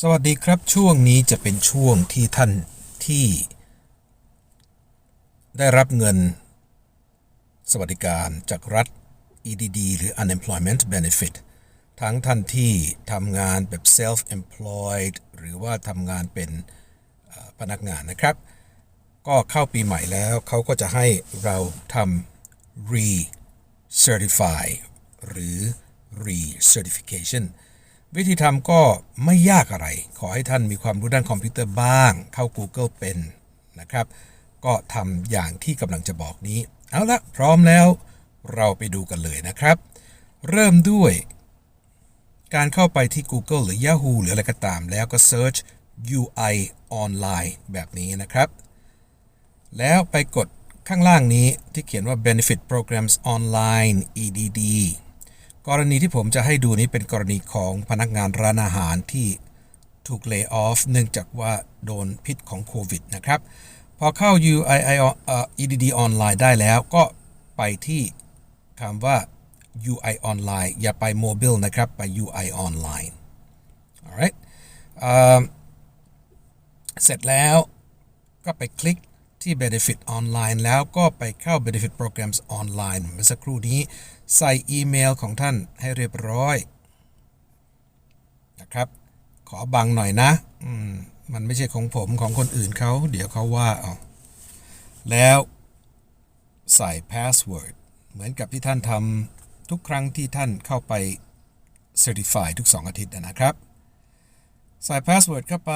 สวัสดีครับช่วงนี้จะเป็นช่วงที่ท่านที่ ได้รับเงิน สวัสดิการจากรัฐ EDD หรือ Unemployment Benefit ทั้งท่านที่ทำงานแบบ self-employed หรือว่าทำงานเป็นพนักงานนะครับ ก็เข้าปีใหม่แล้วเขาก็จะให้เราทำ re-certify หรือ re-certification วิธีทำก็ไม่ยากอะไร ขอให้ท่านมีความรู้ด้านคอมพิวเตอร์บ้าง เข้า Google เป็นนะครับ ก็ทำอย่างที่กำลังจะบอกนี้ เอาละพร้อมแล้ว เราไปดูกันเลยนะครับ เริ่มด้วย การเข้าไปที่ Google หรือ Yahoo หรืออะไรก็ตาม แล้วก็ search UI online แบบนี้นะครับ แล้วไปกดข้างล่างนี้ที่เขียนว่า Benefit Programs Online EDD กรณีที่ผมจะให้ดูนี้เป็นกรณีของพนักงานร้านอาหารที่ถูก lay off เนื่องจากว่าโดนพิษของโควิดนะครับ พอเข้า UI เอ่อ EDD Online ได้แล้วก็ไปที่คำว่า UI Online อย่าไป Mobile นะครับ ไป UI Online alright เเสร็จแล้วก็ไปคลิกที่ Benefit Online แล้วก็ไปเข้า Benefit Programs Online เมื่อสักครู่นี้ ใส่อีเมลของท่านให้เรียบร้อยนะครับ ขอบังหน่อยนะมมันไม่ใช่ของผมของคนอื่นเขาเดี๋ยวเขาว่าเอาแล้วใส่ password เหมือนกับที่ท่านทำทุกครั้งที่ท่านเข้าไป certify ทุก 2 อาทิตย์นะครับ ใส่ password เข้าไป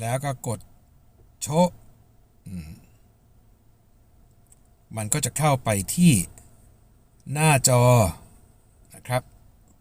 แล้วก็กดโช มันก็จะเข้าไปที่หน้าจอนะครับ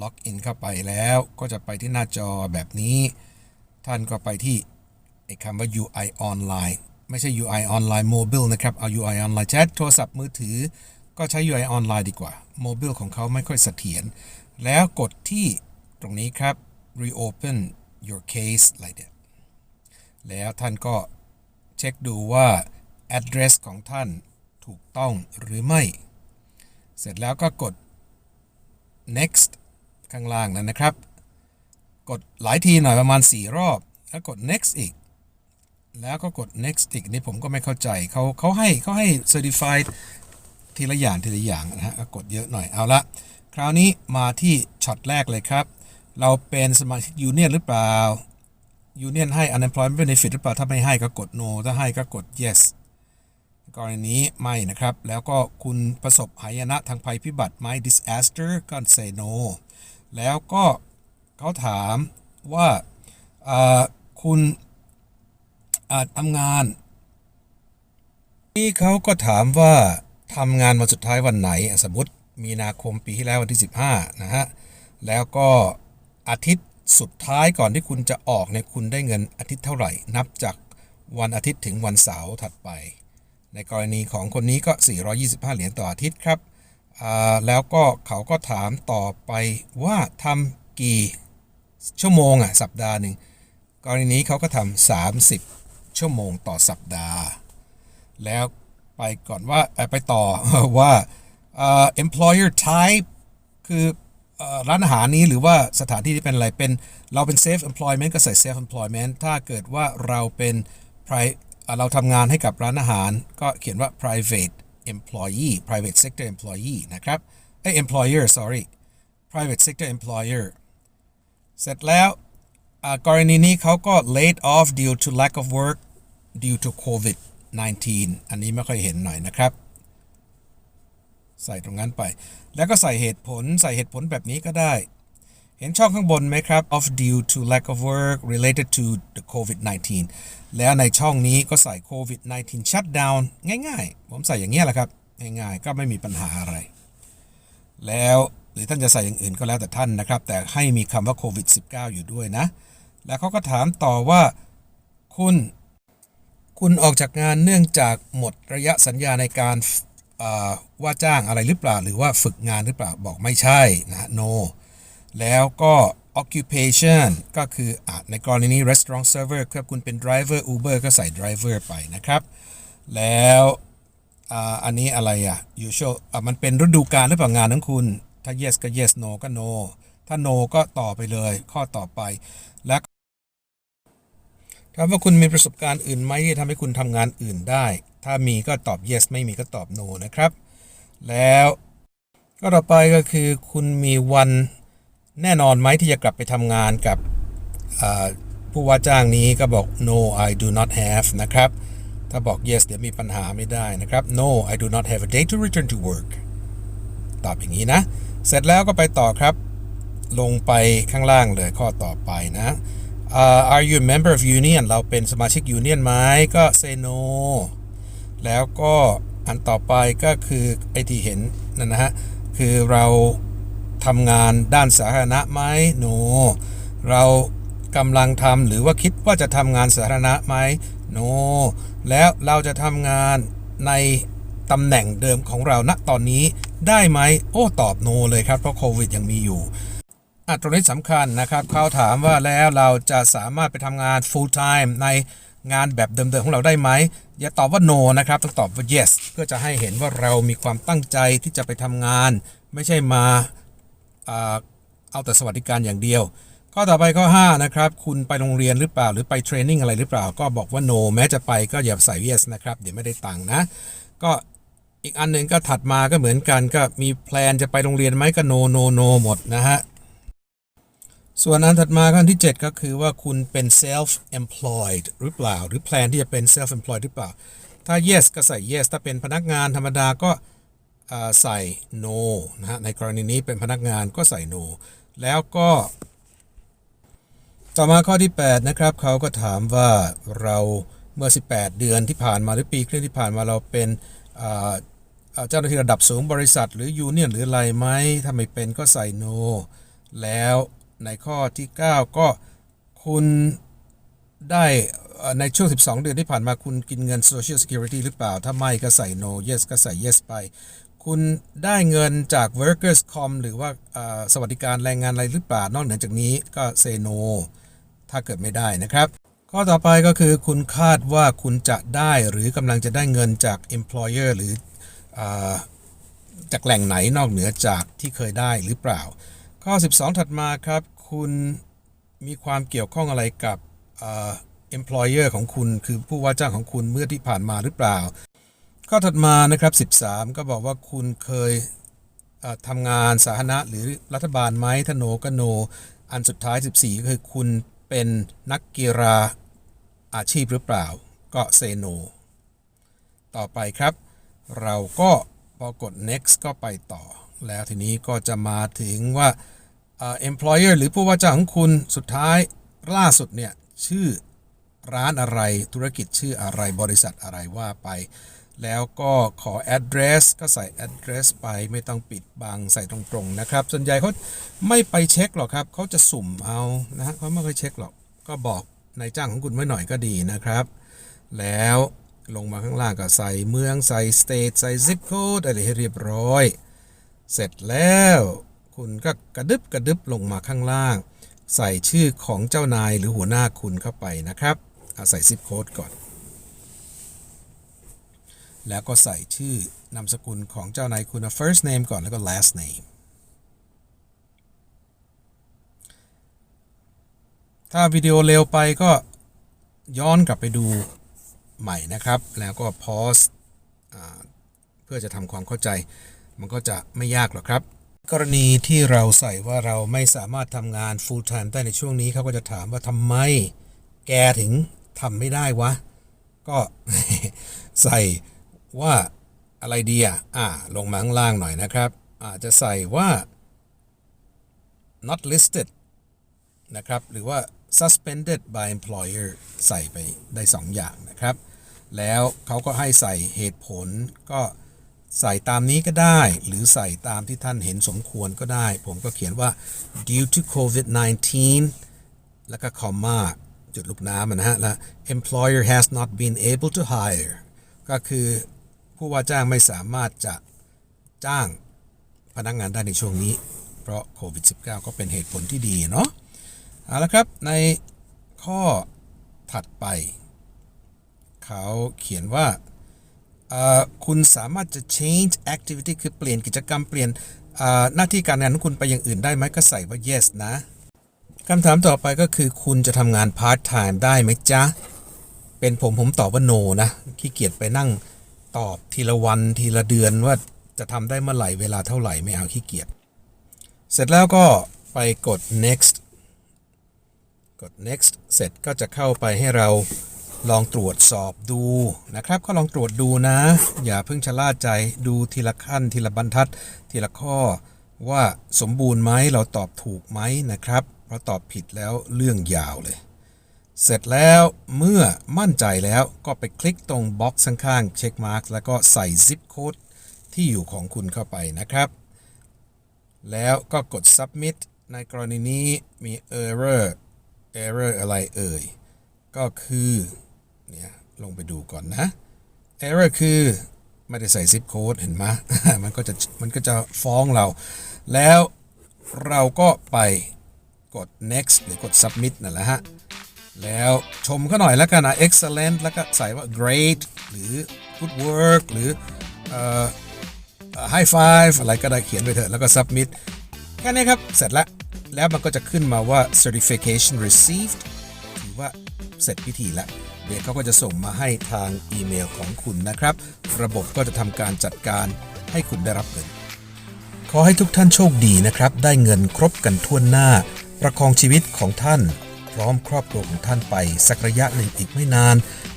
ล็อกอินเข้าไปแล้วก็จะไปที่หน้าจอแบบนี้ ท่านก็ไปที่ไอ้คำว่า UI online ไม่ใช่ UI online mobile นะครับ เอา UI online chat โทรศัพท์มือถือ ก็ใช้ UI online ดีกว่า mobile ของเขาไม่ค่อยเสถียรแล้วกดที่ตรงนี้ครับ reopen your case like that แล้วท่านก็เช็คดูว่า address ของท่าน ถูกต้องหรือไม่ เสร็จแล้วก็กด next ข้างล่างนั้นนะครับ กดหลายทีหน่อยประมาณ 4 รอบ แล้วกด next อีก แล้วก็กด next อีกนี่ผมก็ไม่เข้าใจเขาเขาให้เขาให้ certified ทีละอย่างทีละอย่างนะฮะกดเยอะหน่อยเอาละคราวนี้มาที่ช็อตแรกเลยครับ เราเป็นสมาชิกยูเนียนหรือเปล่ายูเนียนให้ unemployment benefit หรือเปล่า ถ้าไม่ให้ก็กด no ถ้าให้ก็กด yes กรณีนี้ไม่นะครับ แล้วก็คุณประสบหายนะทางภัยพิบัติไหม disaster ก็ say no แล้วก็เขาถามว่าคุณอ่าทำงานนี่เขาก็ถามว่าทำงานวันสุดท้ายวันไหน สมมติมีนาคมปีที่แล้ววันที่ 15 นะฮะ แล้วก็อาทิตย์สุดท้ายก่อนที่คุณจะออกเนี่ยคุณได้เงินอาทิตย์เท่าไหร่ นับจากวันอาทิตย์ถึงวันเสาร์ถัดไป ในกรณีของคนนี้ก็ 425 เหรียญต่ออาทิตย์ครับ แล้วก็เขาก็ถามต่อไปว่าทำกี่ชั่วโมงอะสัปดาห์หนึ่งกรณีนี้เขาก็ทำ30 ชั่วโมงต่อสัปดาห์ แล้วไปก่อนว่าไปต่อว่าเอ่อ employer type คือร้านอาหารนี้หรือว่าสถานที่ที่เป็นอะไรเป็นเราเป็น safe employment ก็ใส่ safe employment ถ้าเกิดว่าเราเป็น pri- เราทำงานให้กับร้านอาหาร ก็เขียนว่า private employee private sector employee นะครับเอ้ employer sorry private sector employer เสร็จแล้วกรณีนี้เขาก็ laid off due to lack of work due to COVID 19 อันนี้ไม่ค่อยเห็นหน่อยนะครับ ใส่ตรงนั้นไป แล้วก็ใส่เหตุผลใส่เหตุผลแบบนี้ก็ได้ เห็นช่องข้างบนไหมครับ of due to lack of work related to the COVID-19 แล้วในช่องนี้ก็ใส่ COVID-19 shutdown ง่ายๆ ผมใส่อย่างนี้ยแหละครับ ง่ายๆ ก็ไม่มีปัญหาอะไร แล้วหรือท่านจะใส่อย่างอื่นก็แล้วแต่ท่านนะครับ แต่ให้มีคำว่าโควิด -19 อยู่ด้วยนะ แล้วเขาก็ถามต่อว่าคุณคุณออกจากงานเนื่องจากหมดระยะสัญญาในการว่าจ้างอะไรหรือเปล่า หรือว่าฝึกงานหรือเปล่าบอกไม่ใช่นะ no แล้วก็ occupation ก็คืออในกรณีนี้ restaurant server ถ้าคุณเป็น driver Uber ก็ใส่ driver ไปนะครับ แล้วอันนี้อะไรอะ usual อะมันเป็นฤดูกาลหรือเปล่างานของคุณ ถ้า yes ก็ yes no ก็ no ถ้า no ก็ต่อไปเลย ข้อต่อไป และถามว่าคุณมีประสบการณ์อื่นไหมที่ทำให้คุณทำงานอื่นได้ ถ้ามีก็ตอบ yes ไม่มีก็ตอบ no นะครับ แล้วก็ต่อไปก็คือคุณมีวัน แน่นอนไหมที่จะกลับไปทำงานกับผู้ว่าจ้างนี้ก็บอก no I do not have นะครับ ถ้าบอก yes เดี๋ยวมีปัญหาไม่ได้นะครับ no I do not have a date to return to work ตอบอย่างนี้นะ เสร็จแล้วก็ไปต่อครับ ลงไปข้างล่างเลยข้อต่อไปนะอ่า are you a member of union เราเป็นสมาชิก union ไหมก็ say no แล้วก็อันต่อไปก็คือไอที่เห็นนั่นนะฮะ คือเรา ทำงานด้านสาธารณะไหม no เรากำลังทำหรือว่าคิดว่าจะทำงานสาธารณะไหม no แล้วเราจะทำงานในตำแหน่งเดิมของเราณตอนนี้ได้ไหมโอ้ตอบ no เลยครับเพราะโควิดยังมีอยู่อะตรงนี้สำคัญนะครับเขาถามว่าแล้วเราจะสามารถไปทำงาน full time ในงานแบบเดิมๆของเราได้ไหม อย่าตอบว่า no นะครับ ต้องตอบว่า yes เพื่อจะให้เห็นว่าเรามีความตั้งใจที่จะไปทำงาน ไม่ใช่มา เอาแต่สวัสดิการอย่างเดียว ข้อต่อไปข้อ5นะครับ คุณไปโรงเรียนหรือเปล่า หรือไปเทรนนิ่งอะไรหรือเปล่า ก็บอกว่า no แม้จะไปก็อย่าใส่ yes นะครับ เดี๋ยวไม่ได้ตังค์นะ ก็อีกอันหนึ่งก็ถัดมาก็เหมือนกัน ก็มีแพลนจะไปโรงเรียนไหมก็ no no no หมดนะฮะส่วนอันถัดมาขั้นที่ 7 ก็คือว่าคุณเป็น self employed หรือเปล่า หรือแพลนที่จะเป็น self employed หรือเปล่า ถ้า yes ก็ใส่ yes ถ้าเป็นพนักงานธรรมดาก็ ใส่ no นะฮะในกรณีนี้เป็นพนักงานก็ใส่ no แล้วก็ ต่อมาข้อที่ 8 นะครับเขาก็ถามว่าเราเมื่อ 18 เดือนที่ผ่านมาหรือปีครึ่งที่ผ่านมาเราเป็นเจ้าหน้าที่ระดับสูงบริษัท หรือยูเนียนหรืออะไรไหมถ้าไม่เป็นก็ใส่ no แล้วในข้อที่ 9 ก็คุณได้ในช่วง 12 เดือนที่ผ่านมาคุณกินเงิน Social Security หรือเปล่า ถ้าไม่ก็ใส่ no yes ก็ใส่ yes ไป คุณได้เงินจาก workers com หรือว่าสวัสดิการแรงงานอะไรหรือเปล่านอกเหนือจากนี้ก็ say no ถ้าเกิดไม่ได้นะครับ ข้อต่อไปก็คือคุณคาดว่าคุณจะได้หรือกำลังจะได้เงินจาก employer หรืออจากแหล่งไหนนอกเหนือจากที่เคยได้หรือเปล่า ข้อ 12 ถัดมาครับ คุณมีความเกี่ยวข้องอะไรกับอ่า employer ของคุณ คือผู้ว่าจ้างของคุณเมื่อที่ผ่านมาหรือเปล่า ข้อถัดมานะครับ 13 ก็บอกว่าคุณเคยทำงานสาธารณะหรือรัฐบาลไหมถ้าโนก็โน อันสุดท้าย 14 ก็คือคุณเป็นนักกีฬาอาชีพหรือเปล่า ก็เซโน ต่อไปครับ เราก็พอกด next ก็ไปต่อ แล้วทีนี้ก็จะมาถึงว่าเอ่อ employer หรือผู้ว่าจ้างของคุณสุดท้ายล่าสุดเนี่ย ชื่อร้านอะไรธุรกิจชื่ออะไรบริษัทอะไรว่าไป แล้วก็ขอ address ก็ใส่ address ไปไม่ต้องปิดบังใส่ตรงๆนะครับ ส่วนใหญ่เขาไม่ไปเช็คหรอกครับเขาจะสุ่มเอานะฮะเขาไม่เคยเช็คหรอก ก็บอกนายจ้างของคุณไว้หน่อยก็ดีนะครับ แล้วลงมาข้างล่างก็ใส่เมืองใส่ state ใส่ zip code อะไรให้เรียบร้อย เสร็จแล้วคุณก็กระดึบกระดึบลงมาข้างล่าง ใส่ชื่อของเจ้านายหรือหัวหน้าคุณเข้าไปนะครับเอาใส่ zip code ก่อน แล้วก็ใส่ชื่อนามสกุลของเจ้านายคุณ first name ก่อนแล้วก็ last name ถ้าวิดีโอเร็วไปก็ย้อนกลับไปดูใหม่นะครับ แล้วก็ pause อ่าเพื่อจะทำความเข้าใจ มันก็จะไม่ยากหรอกครับ กรณีที่เราใส่ว่าเราไม่สามารถทำงาน full time ได้ในช่วงนี้เขาก็จะถามว่าทำไมแกถึงทำไม่ได้วะ ก็ใส่ ว่าอะไรดีอะอ่าลงมาข้างล่างหน่อยนะครับ อาจจะใส่ว่า not listed นะครับ หรือว่า suspended by employer ใส่ไปได้ 2 อย่างนะครับ แล้วเขาก็ให้ใส่เหตุผลก็ใส่ตามนี้ก็ได้ หรือใส่ตามที่ท่านเห็นสมควรก็ได้ ผมก็เขียนว่า due to COVID-19 แล้วก็ comma จุดลูกน้ำนะฮะแล้ว employer has not been able to hire ก็คือ ผู้ว่าจ้างไม่สามารถจะจ้างพนักงานได้ในช่วงนี้ เพราะโควิด -19 ก็เป็นเหตุผลที่ดีเนาะเอาละครับในข้อถัดไป เขาเขียนว่าคุณสามารถจะ change activity คือเปลี่ยนกิจกรรมเปลี่ยนหน้าที่การงานของคุณไปอย่างอื่นได้ไหมก็ใส่ว่า yes นะคำถามต่อไปก็คือคุณจะทำงาน part time ได้ไหมจ๊ะ เป็นผมผมตอบว่า no นะขี้เกียจไปนั่ง ตอบทีละวันทีละเดือนว่าจะทำได้เมื่อไหร่เวลาเท่าไหร่ไม่เอาขี้เกียจเสร็จแล้วก็ไปกด next กด next เสร็จก็จะเข้าไปให้เราลองตรวจสอบดูนะครับ ก็ลองตรวจดูนะ อย่าเพิ่งชะล่าใจดูทีละขั้นทีละบรรทัด ทีละข้อว่าสมบูรณ์ไหมเราตอบถูกไหมนะครับ เพราะตอบผิดแล้วเรื่องยาวเลย เสร็จแล้วเมื่อมั่นใจแล้วก็ไปคลิกตรงบ็อกซ์ข้างๆเช็คมาร์กแล้วก็ใส่ zip code ที่อยู่ของคุณเข้าไปนะครับ แล้วก็กด submit ในกรณีนี้มี error error อะไรเอ่ย ก็คือเนี่ยลงไปดูก่อนนะ error คือไม่ได้ใส่ zip code เห็นไหมมันก็จะมันก็จะฟ้องเรา แล้วเราก็ไปกด next หรือกด submit นั่นแหละฮะ แล้วชมเขาหน่อยแล้วกันนะ excellent แล้วก็ใส่ว่า great หรือ good work หรืออ high five อะไรก็ได้เขียนไปเถอะแล้วก็ submit แค่นี้ครับ เสร็จแล้วแล้วมันก็จะขึ้นมาว่า certification received ถือว่าเสร็จพิธีแล้วเดี๋ยวเขาก็จะส่งมาให้ทางอีเมลของคุณนะครับ ระบบก็จะทำการจัดการให้คุณได้รับเงิน ขอให้ทุกท่านโชคดีนะครับ ได้เงินครบกันทั่วหน้า ประคองชีวิตของท่าน พร้อมครอบครัวของท่านไป สักระยะหนึ่งอีกไม่นาน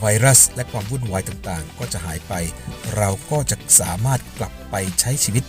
ไวรัสและความวุ่นวายต่างๆ ก็จะหายไป เราก็จะสามารถกลับไปใช้ชีวิต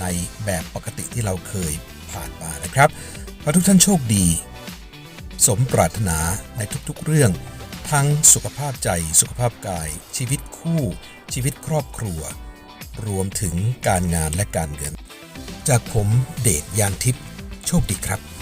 ในแบบปกติที่เราเคยผ่านมานะครับขอทุกท่านโชคดี สมปรารถนาในทุกๆเรื่อง ทั้งสุขภาพใจสุขภาพกาย ชีวิตคู่ ชีวิตครอบครัว รวมถึงการงานและการเงิน จากผมเดชยานทิพย์โชคดีครับ